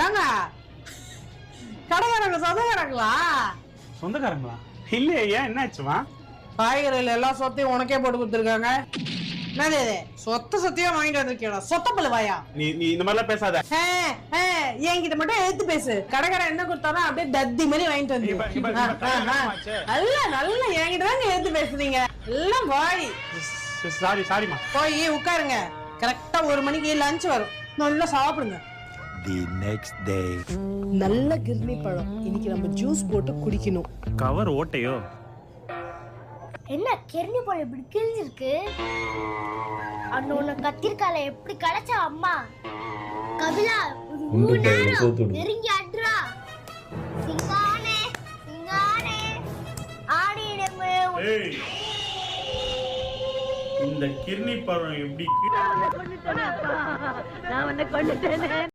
ஏங்க? கடைக்காரங்க சொந்தக்காரங்களா? சொந்தக்காரங்களா? இல்லையே ஏன் என்னாச்சுமா? காய்கறிகள் எல்லா சொத்தையும் உனக்கே போட்டு கொடுத்துருக்காங்க. என்னது இது? சொத்த சொத்தையும் வாங்கிட்டு வந்திருக்கீங்களா சொத்த பல்லு வாயா நீ நீ இந்த மாதிரிலாம் பேசாத. என்கிட்ட மட்டும் எடுத்து பேசு. கடைக்காரன் என்ன கொடுத்தாலும் அப்படியே தத்தி மாதிரி வாங்கிட்டு வந்து. கல்யாணம் ஆச்சு. நல்லா நல்லா என்கிட்ட தாங்க எடுத்து பேசுறீங்க எல்லாம் போய் சாரி சாரிம்மா. போய் உட்காருங்க. கரெக்டா ஒரு மணிக்கு லஞ்ச் வரும். நல்லா சாப்பிடுங்க. The next day. நல்ல கிர்னி பழம். இன்னைக்கு நம்ம ஜூஸ் போட்டு குடிக்கணும். கவர் ஓட்டையோ? என்ன கெர்னி போல இப்படி கிழிஞ்சிருக்கு? அண்ணன் கத்திரிக்கால எப்படி கடைச்சா அம்மா? கபிலா ஒரு உண்டு சோத்து விடு. நெருங்கி அட்ரா சிங்கானே சிங்கானே. ஆடிடமே இந்த கிர்னி பழம் எப்படி நான் உன்னை கொண்டுட்டேனே